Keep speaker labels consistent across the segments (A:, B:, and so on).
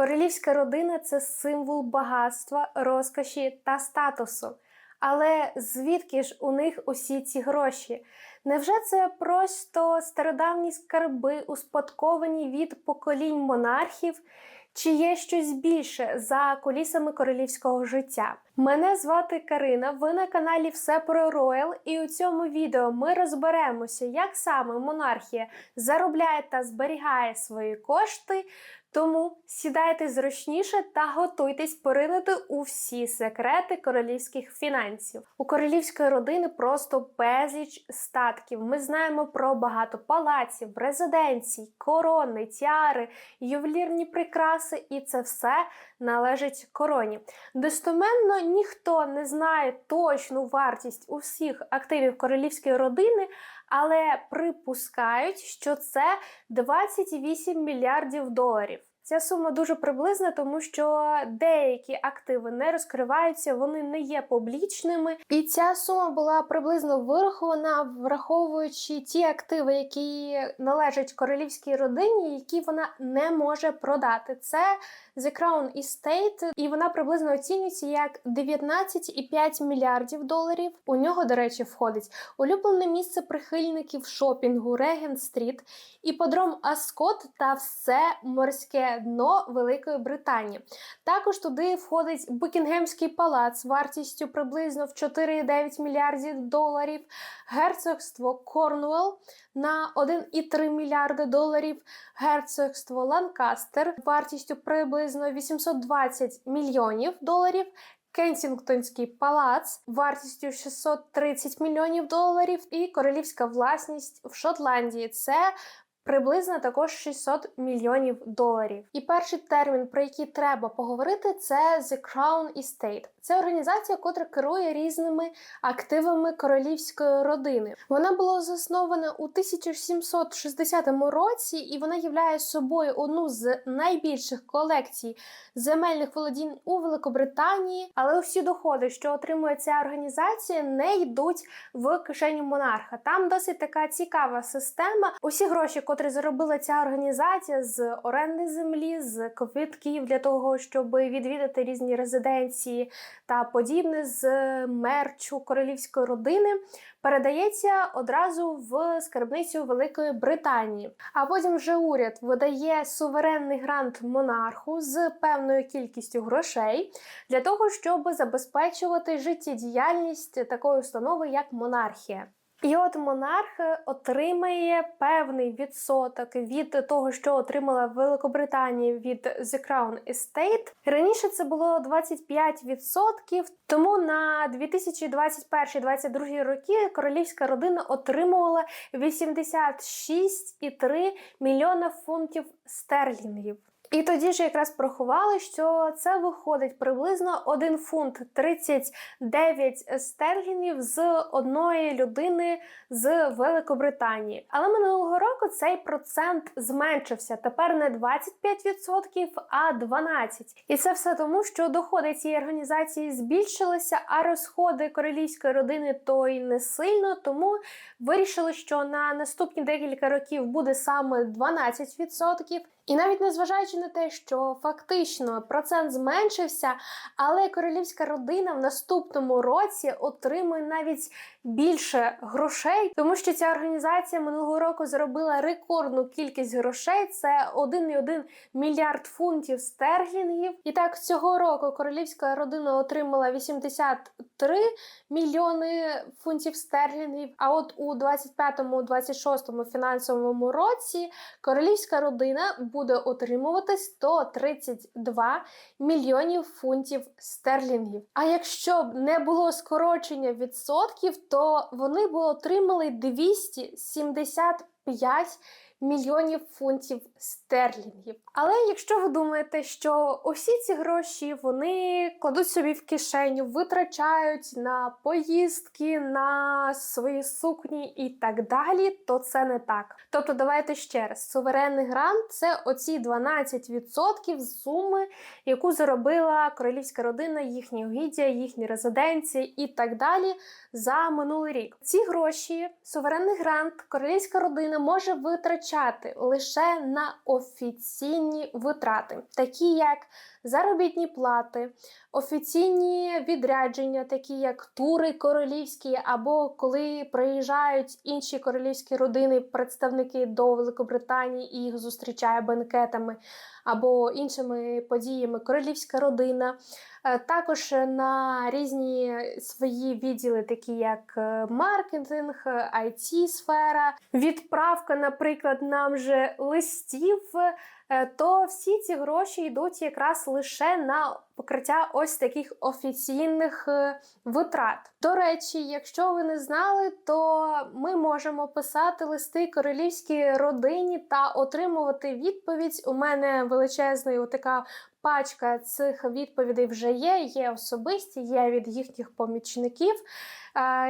A: Королівська родина це символ багатства, розкоші та статусу. Але звідки ж у них усі ці гроші? Невже це просто стародавні скарби, успадковані від поколінь монархів? Чи є щось більше за колісами королівського життя? Мене звати Карина. Ви на каналі Все про Роял, і у цьому відео ми розберемося, як саме монархія заробляє та зберігає свої кошти. Тому сідайте зручніше та готуйтесь поринути у всі секрети королівських фінансів. У королівської родини просто безліч статків. Ми знаємо про багато палаців, резиденцій, корони, тіари, ювелірні прикраси, і це все належить короні. Достоменно ніхто не знає точну вартість усіх активів королівської родини, але припускають, що це 28 мільярдів доларів. Ця сума дуже приблизна, тому що деякі активи не розкриваються, вони не є публічними. І ця сума була приблизно вирахована, враховуючи ті активи, які належать королівській родині, які вона не може продати. Це The Crown Estate, і вона приблизно оцінюється як 19,5 мільярдів доларів. У нього, до речі, входить улюблене місце прихильників шопінгу Регент Стріт, іподром Аскот та все морське дно Великої Британії. Також туди входить Букінгемський палац вартістю приблизно в 4,9 мільярдів доларів, герцогство Корнуелл на 1,3 мільярди доларів, герцогство Ланкастер вартістю приблизно 820 мільйонів доларів. Кенсінгтонський палац вартістю 630 мільйонів доларів, і королівська власність в Шотландії. Це Приблизно також 600 мільйонів доларів. І перший термін, про який треба поговорити, це The Crown Estate. Це організація, яка керує різними активами королівської родини. Вона була заснована у 1760 році, і вона являє собою одну з найбільших колекцій земельних володінь у Великобританії. Але усі доходи, що отримує ця організація, не йдуть в кишеню монарха. Там досить така цікава система. Усі гроші, котрі заробила ця організація з оренди землі, з квитків для того, щоб відвідати різні резиденції та подібне з мерчу королівської родини, передається одразу в скарбницю Великої Британії. А потім вже уряд видає суверенний грант монарху з певною кількістю грошей для того, щоб забезпечувати життєдіяльність такої установи, як монархія. І от монарх отримає певний відсоток від того, що отримала Великобританія від The Crown Estate. Раніше це було 25%, тому на 2021-2022 роки королівська родина отримувала 86,3 мільйона фунтів стерлінгів. І тоді ж якраз порахували, що це виходить приблизно 1 фунт 39 стерлінгів з одної людини з Великобританії. Але минулого року цей процент зменшився. Тепер не 25%, а 12%. І це все тому, що доходи цієї організації збільшилися, а розходи королівської родини то й не сильно. Тому вирішили, що на наступні декілька років буде саме 12%. І навіть незважаючи на те, що фактично процент зменшився, але королівська родина в наступному році отримує навіть більше грошей, тому що ця організація минулого року заробила рекордну кількість грошей. Це 1,1 мільярд фунтів стерлінгів. І так цього року королівська родина отримала 83 мільйони фунтів стерлінгів. А от у 25-26 фінансовому році королівська родина буде отримувати 132 мільйонів фунтів стерлінгів. А якщо б не було скорочення відсотків, то вони б отримали 275 мільйонів фунтів стерлінгів. Але якщо ви думаєте, що усі ці гроші вони кладуть собі в кишеню, витрачають на поїздки, на свої сукні і так далі, то це не так. Тобто, давайте ще раз: суверенний грант це оці 12% суми, яку заробила королівська родина, їхні угіддя, їхні резиденції і так далі за минулий рік. Ці гроші, суверенний грант, королівська родина може витрачати лише на офіційні витрати, такі як заробітні плати, офіційні відрядження, такі як тури королівські, або коли приїжджають інші королівські родини, представники до Великобританії і їх зустрічає бенкетами або іншими подіями королівська родина. Е, Також на різні свої відділи, такі як е, маркетинг, it сфера відправка, наприклад, нам же листів, то всі ці гроші йдуть якраз лише на покриття ось таких офіційних е, витрат. До речі, якщо ви не знали, то ми можемо писати листи королівській родині та отримувати відповідь. У мене величезна така пачка цих відповідей вже є. Є особисті, є від їхніх помічників.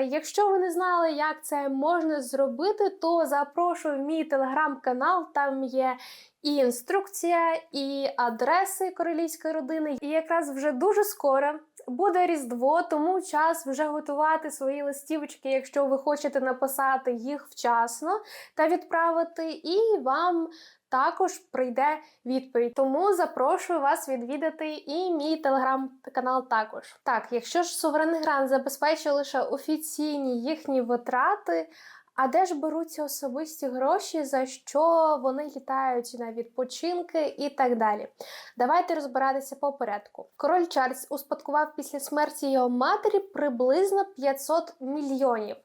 A: Якщо ви не знали, як це можна зробити, то запрошую в мій телеграм-канал. Там є і інструкція, і адреси королівської родини. І якраз вже дуже скоро буде Різдво, тому час вже готувати свої листівочки, якщо ви хочете написати їх вчасно та відправити, і вам. Також прийде відповідь, тому запрошую вас відвідати і мій телеграм-канал також. Так, якщо ж суверенний грант забезпечує лише офіційні їхні витрати, а де ж беруться особисті гроші, за що вони літають на відпочинки і так далі? Давайте розбиратися по порядку. Король Чарльз успадкував після смерті його матері приблизно 500 мільйонів.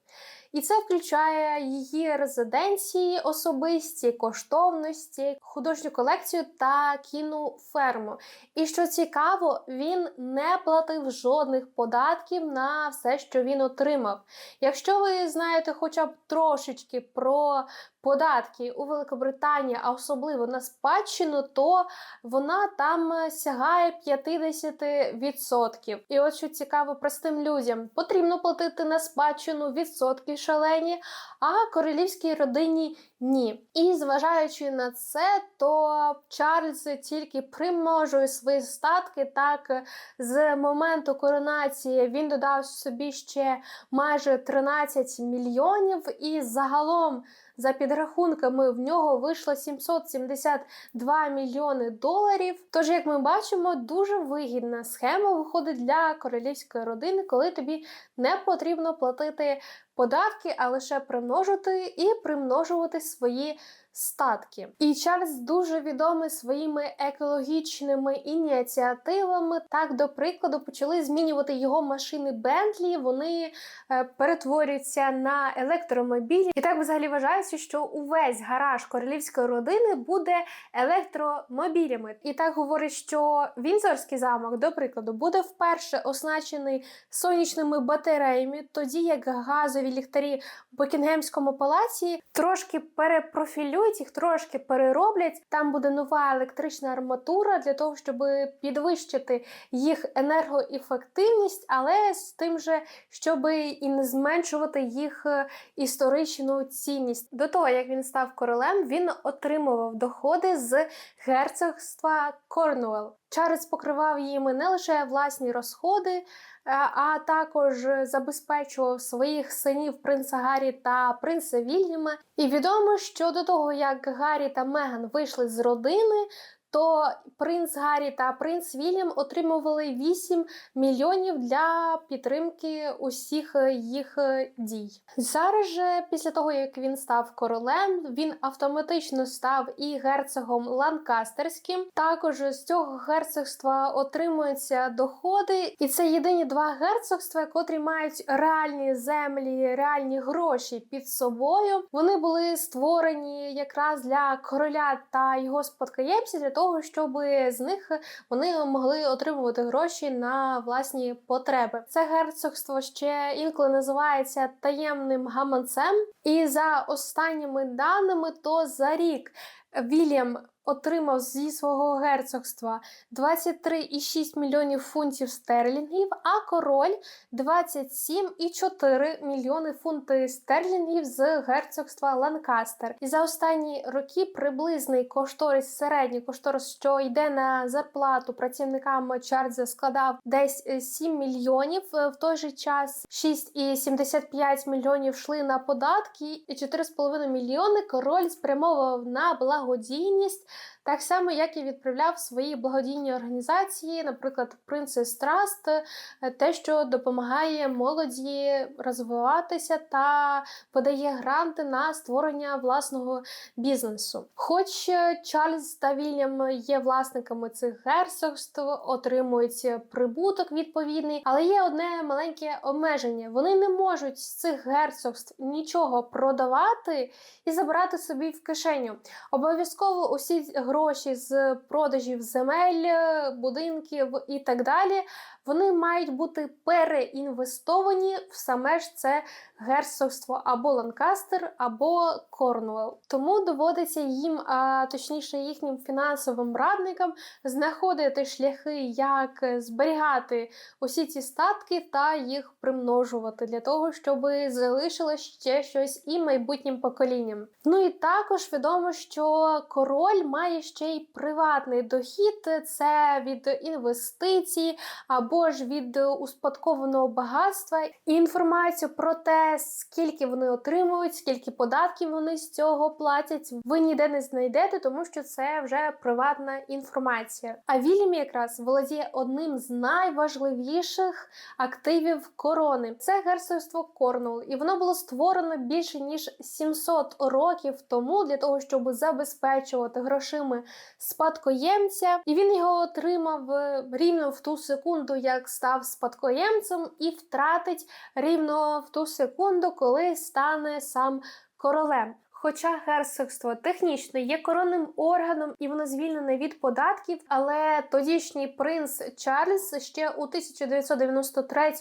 A: І це включає її резиденції, особисті коштовності, художню колекцію та кіну ферму. І що цікаво, він не платив жодних податків на все, що він отримав. Якщо ви знаєте хоча б трошечки про податки у Великобританії, а особливо на спадщину, то вона там сягає 50%. І от що цікаво простим людям, потрібно платити на спадщину відсотки шалені, а королівській родині ні. І зважаючи на це, то Чарльз тільки примножує свої статки. Так з моменту коронації він додав собі ще майже 13 мільйонів, і загалом. За підрахунками, в нього вийшло 772 мільйони доларів. Тож, як ми бачимо, дуже вигідна схема виходить для королівської родини, коли тобі не потрібно платити податки, а лише примножити і примножувати свої статки. І Чарльз дуже відомий своїми екологічними ініціативами. Так, до прикладу, почали змінювати його машини Бентлі. Вони е, перетворюються на електромобілі. І так взагалі вважається, що увесь гараж королівської родини буде електромобілями. І так говорить, що Вінзорський замок, до прикладу, буде вперше оснащений сонячними батареями, тоді як газові ліхтарі в Букінгемському палаці трошки перепрофілюють їх, трошки перероблять. Там буде нова електрична арматура для того, щоб підвищити їх енергоефективність, але з тим же, щоб і не зменшувати їх е, історичну цінність. До того як він став королем, він отримував доходи з герцогства Корнуел. Чарльз покривав їм не лише власні розходи, е, а також забезпечував своїх синів принца Гаррі та принца Вільяма. І відомо, що до того, як Гаррі та Меган вийшли з родини, то принц Гаррі та принц Вільям отримували 8 мільйонів для підтримки усіх їх дій. Зараз же, після того як він став королем, він автоматично став і герцогом Ланкастерським. Також з цього герцогства отримуються доходи, і це єдині два герцогства, котрі мають реальні землі, реальні гроші під собою. Вони були створені якраз для короля та його спадкоємців для того, щоб з них вони могли отримувати гроші на власні потреби. Це герцогство ще інколи називається таємним гаманцем, і за останніми даними, то за рік Вільям отримав зі свого герцогства 23,6 мільйонів фунтів стерлінгів, а король 27,4 мільйони фунтів стерлінгів з герцогства Ланкастер. І за останні роки приблизний кошторис, середній кошторис, що йде на зарплату працівникам Чарльза, складав десь 7 мільйонів. В той же час 6,75 мільйонів йшли на податки, і 4,5 мільйони король спрямовував на благодійність Так само, як і відправляв свої благодійні організації, наприклад, Princess Trust, е, те, що допомагає молоді розвиватися та подає гранти на створення власного бізнесу. Хоч е, Чарльз та Вільям є власниками цих герцогств, отримують прибуток відповідний, але є одне маленьке обмеження: вони не можуть з цих герцогств нічого продавати і забирати собі в кишеню. Обов'язково усі гроші з продажів земель, будинків і так далі. Вони мають бути переінвестовані в саме ж це герцогство або Ланкастер, або Корнуелл. Тому доводиться їм, а точніше їхнім фінансовим радникам, знаходити шляхи, як зберігати усі ці статки та їх примножувати для того, щоб залишилось ще щось і майбутнім поколінням. Ну і також відомо, що король має ще й приватний дохід, це від інвестицій або ж від успадкованого багатства. І інформацію про те, скільки вони отримують, скільки податків вони з цього платять, ви ніде не знайдете, тому що це вже приватна інформація. А Вільям якраз володіє одним з найважливіших активів корони. Це герцогство Корнуол, і воно було створено більше ніж 700 років тому для того, щоб забезпечувати грошима спадкоємця, і він його отримав е, рівно в ту секунду, як став спадкоємцем, і втратить рівно в ту секунду, коли стане сам королем. Хоча герцогство технічно є коронним органом і воно звільнене від податків, але тодішній принц Чарльз ще у 1993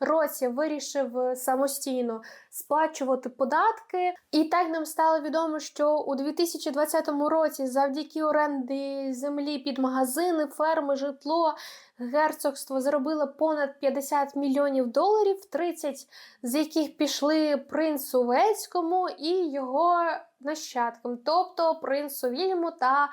A: році вирішив самостійно сплачувати податки. І так нам стало відомо, що у 2020 році, завдяки оренді землі під магазини, ферми, житло. Герцогство заробило понад 50 мільйонів доларів, 30 з яких пішли принцу Вельському і його нащадкам, тобто принцу Вільяму та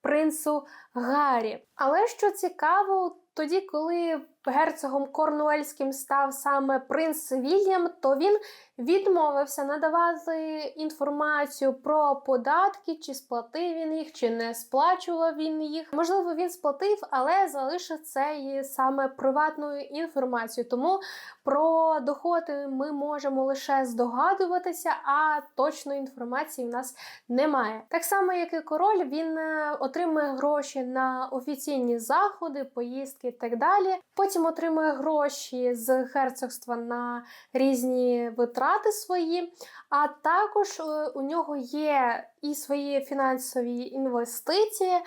A: принцу Гаррі. Але що цікаво, тоді, коли герцогом Корнуельським став саме принц Вільям, то він відмовився надавати інформацію про податки, чи сплатив він їх, чи не сплачував він їх. Можливо, він сплатив, але залишив це саме приватною інформацією. Тому про доходи ми можемо лише здогадуватися, а точної інформації в нас немає. Так само, як і король, він е, отримує гроші на офіційні заходи, поїздки і так далі. Потім отримує гроші з герцогства на різні витрати свої, а також е, у нього є і свої фінансові інвестиції.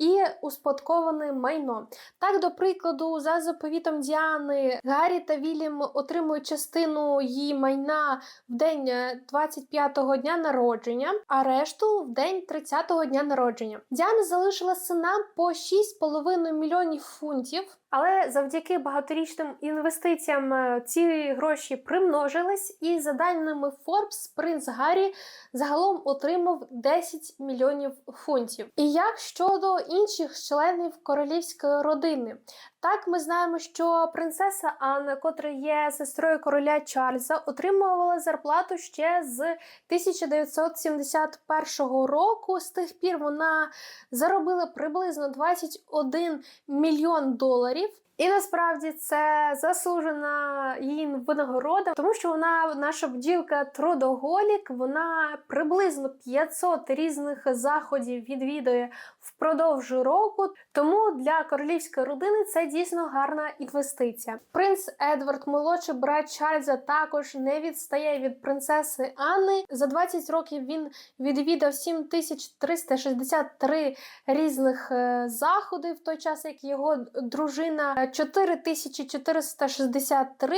A: І успадковане майно. Так, до прикладу, за заповітом Діани, Гаррі та Вільям отримують частину її майна в день 25-го дня народження, а решту в день 30-го дня народження. Діана залишила синам по 6,5 мільйонів фунтів. Але завдяки багаторічним інвестиціям е, ці гроші примножились, і за даними Forbes, принц Гаррі загалом отримав 10 мільйонів фунтів. І як щодо інших членів королівської родини, так ми знаємо, що принцеса Анна, котра є сестрою короля Чарльза, отримувала зарплату ще з 1971 року. З тих пір вона заробила приблизно 21 мільйон доларів. І насправді це заслужена її винагорода, тому що вона наша бджілка трудоголік, вона приблизно 500 різних заходів відвідує впродовж року. Тому для королівської родини це дійсно гарна інвестиція. Принц Едвард, молодший брат Чарльза, також не відстає від принцеси Анни. За 20 років він відвідав 7363 різних е, заходи, в той час як його дружина 4463.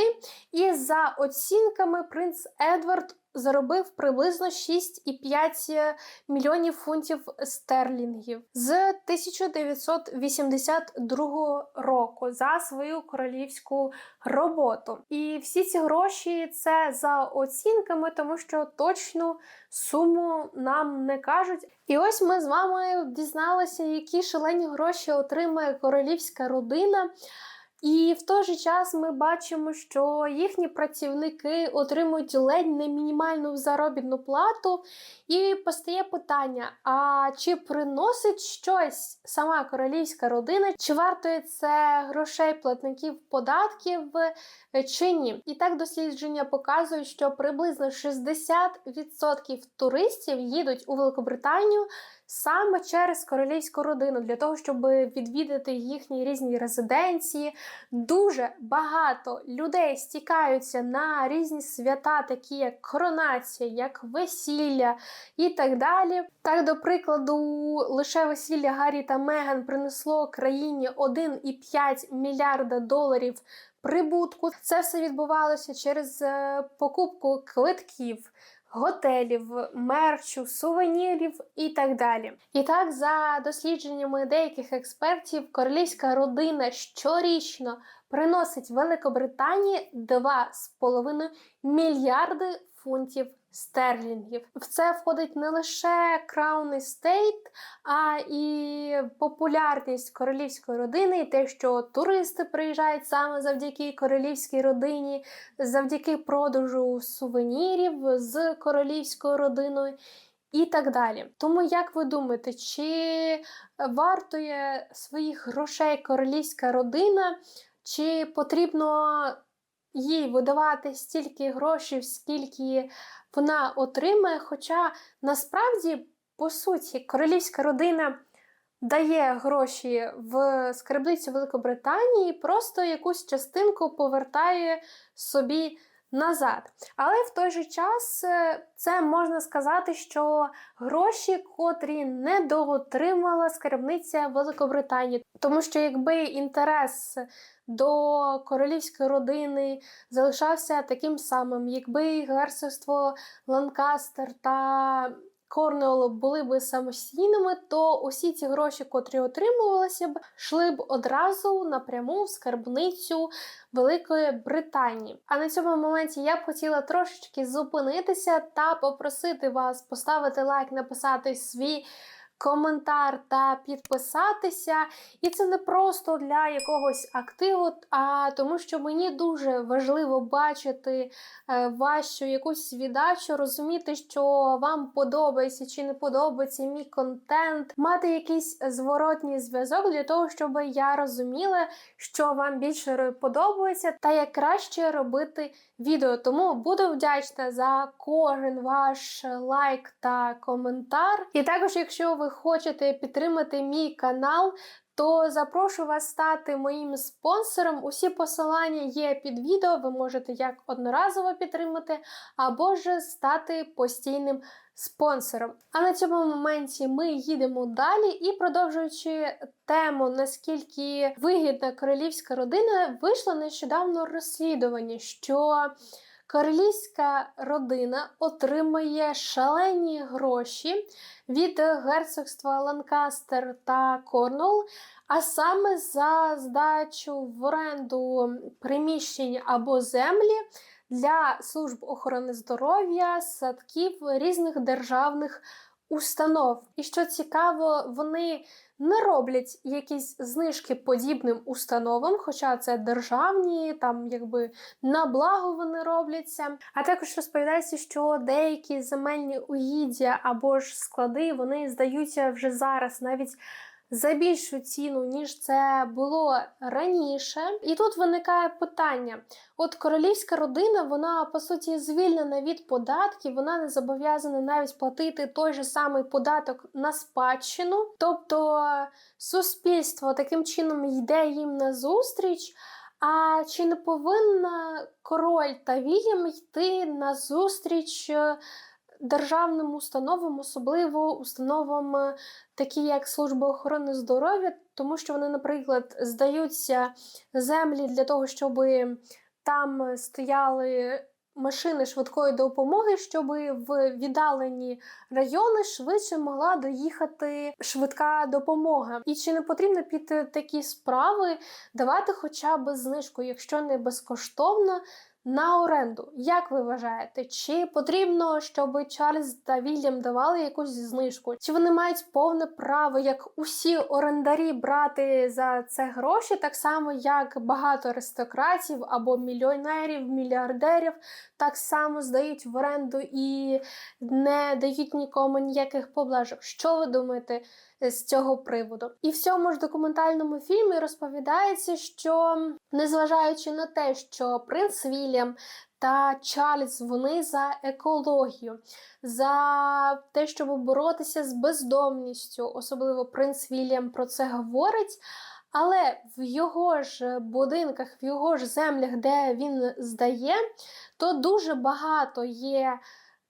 A: І за оцінками принц Едвард заробив приблизно 6,5 мільйонів фунтів стерлінгів з 1982 року за свою королівську роботу. І всі ці гроші це за оцінками, тому що точну суму нам не кажуть. І ось ми з вами дізналися, які шалені гроші отримає королівська родина. І в той же час ми бачимо, що їхні працівники отримують ледь не мінімальну заробітну плату, і постає питання: а чи приносить щось сама королівська родина, чи вартує це грошей платників податків чи ні? І так дослідження показують, що приблизно 60% туристів їдуть у Великобританію саме через королівську родину для того, щоб відвідати їхні різні резиденції. Дуже багато людей стікаються на різні свята, такі як коронація, як весілля і так далі. Так, до прикладу, лише весілля Гаррі та Меган принесло країні 1,5 мільярда доларів. Прибутку це все відбувалося через е, покупку квитків, готелів, мерчу, сувенірів і так далі. І так, за дослідженнями деяких експертів, королівська родина щорічно приносить Великобританії 2,5 мільярди фунтів стерлінгів. В це входить не лише Crown Estate, а і популярність королівської родини, і те, що туристи приїжджають саме завдяки королівській родині, завдяки продажу сувенірів з королівською родиною. І так далі. Тому, як ви думаєте, чи вартує своїх грошей королівська родина, чи потрібно їй видавати стільки грошей, скільки вона отримає? Хоча насправді, по суті, королівська родина дає гроші в скарбницю Великобританії, просто якусь частинку повертає собі назад. Але в той же час е, це можна сказати, що гроші, котрі не доотримала скарбниця Великобританії, тому що якби інтерес до королівської родини залишався таким самим, якби герцогство Ланкастер та Корнеол були б самостійними, то усі ці гроші, котрі отримувалися б, йшли б одразу напряму в скарбницю Великої Британії. А на цьому моменті я б хотіла трошечки зупинитися та попросити вас поставити лайк, написати свій коментар та підписатися. І це не просто для якогось активу, а тому, що мені дуже важливо бачити е, вашу якусь віддачу, розуміти, що вам подобається чи не подобається мій контент, мати якийсь зворотній зв'язок для того, щоб я розуміла, що вам більше подобається, та як краще робити відео. Тому буду вдячна за кожен ваш лайк та коментар. І також, якщо ви хочете підтримати мій канал, то запрошую вас стати моїм спонсором. Усі посилання є під відео, ви можете як одноразово підтримати, або ж стати постійним спонсором. А на цьому моменті ми їдемо далі і продовжуючи тему, наскільки вигідна королівська родина, вийшло нещодавно розслідування, що королівська родина отримує шалені гроші від герцогства Ланкастер та Корнул, а саме за здачу в оренду приміщень або землі для служб охорони здоров'я, садків різних державних установ. І що цікаво, вони не роблять якісь знижки подібним установам, хоча це державні, там якби на благо вони робляться. А також розповідається, що деякі земельні угіддя або ж склади вони здаються вже зараз навіть за більшу ціну, ніж це було раніше. І тут виникає питання: от королівська родина, вона по суті звільнена від податків, вона не зобов'язана навіть платити той же самий податок на спадщину. Тобто суспільство таким чином йде їм на зустріч. А чи не повинна король та Вільям йти на зустріч державним установам, особливо установам, е, такі як Служба охорони здоров'я, тому що вони, наприклад, здаються землі для того, щоб там стояли. Машини швидкої допомоги, щоб в віддалені райони швидше могла доїхати швидка допомога. І чи не потрібно під такі справи давати хоча б знижку, якщо не безкоштовно, на оренду. Як ви вважаєте, чи потрібно, щоб Чарльз та Вільям давали якусь знижку? Чи вони мають повне право, як усі орендарі, брати за це гроші, так само як багато аристократів або мільйонерів, мільярдерів так само здають в оренду і не дають нікому ніяких поблажок? Що ви думаєте? З цього приводу. І в цьому ж документальному фільмі розповідається, що незважаючи на те, що принц Вільям та Чарльз вони за екологію, за те, щоб боротися з бездомністю, особливо принц Вільям про це говорить. Але в його ж будинках, в його ж землях, де він здає, то дуже багато є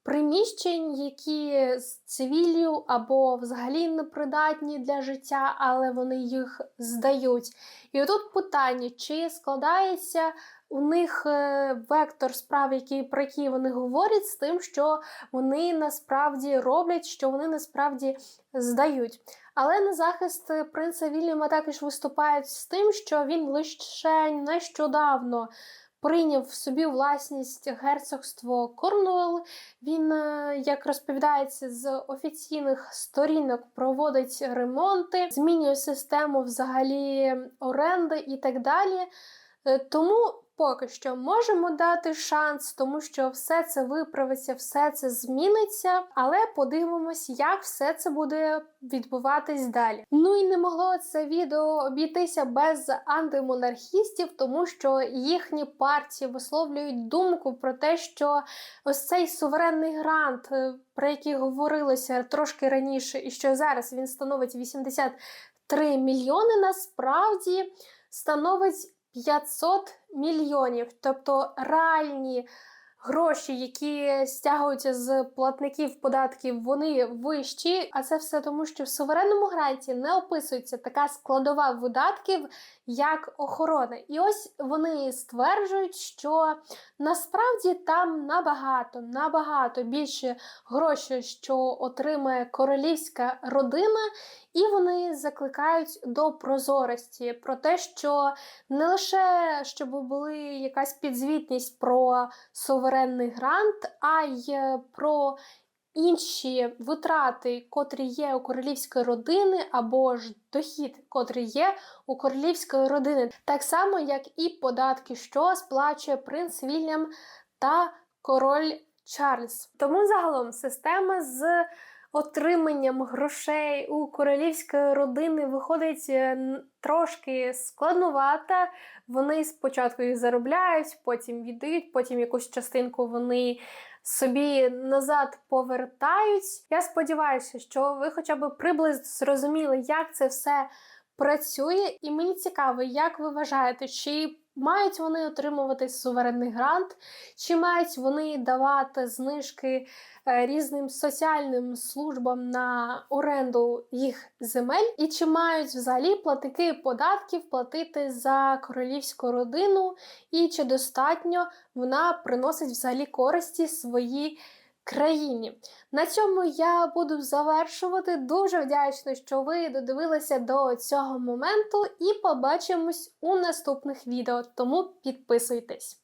A: приміщень, які з цивіллю або взагалі непридатні для життя, але вони їх здають. І отут питання, чи складається у них е, вектор справ, які, про які вони говорять, з тим, що вони насправді роблять, що вони насправді здають. Але на захист принца Вільяма також виступають з тим, що він лише нещодавно прийняв в собі власність герцогство Корнуел. Він, е, як розповідається, з офіційних сторінок проводить ремонти, змінює систему взагалі оренди і так далі. Е, тому поки що можемо дати шанс, тому що все це виправиться, все це зміниться, але подивимось, як все це буде відбуватись далі. Ну і не могло це відео обійтися без антимонархістів, тому що їхні партії висловлюють думку про те, що ось цей суверенний грант, е, про який говорилося трошки раніше, і що зараз він становить 83 мільйони, насправді становить 500 мільйонів, тобто реальні гроші, які стягуються з платників податків, вони вищі. А це все тому, що в суверенному гранті не описується така складова видатків, як охорона. І ось вони стверджують, що насправді там набагато, набагато більше грошей, що отримає королівська родина. І вони закликають до прозорості про те, що не лише щоб були якась підзвітність про суверенний грант, а й про інші витрати, котрі є у королівської родини, або ж дохід, котрий є у королівської родини, так само як і податки, що сплачує принц Вільям та король Чарльз. Тому загалом система з отриманням грошей у королівської родини виходить е, трошки складнувата. Вони спочатку їх заробляють, потім віддають, потім якусь частинку вони собі назад повертають. Я сподіваюся, що ви хоча б приблизно зрозуміли, як це все працює, і мені цікаво, як ви вважаєте, чи мають вони отримувати суверенний грант, чи мають вони давати знижки е, різним соціальним службам на оренду їх земель, і чи мають взагалі платники податків платити за королівську родину, і чи достатньо вона приносить взагалі користі своїй країні. На цьому я буду завершувати. Дуже вдячна, що ви додивилися до цього моменту, і побачимось у наступних відео. Тому підписуйтесь.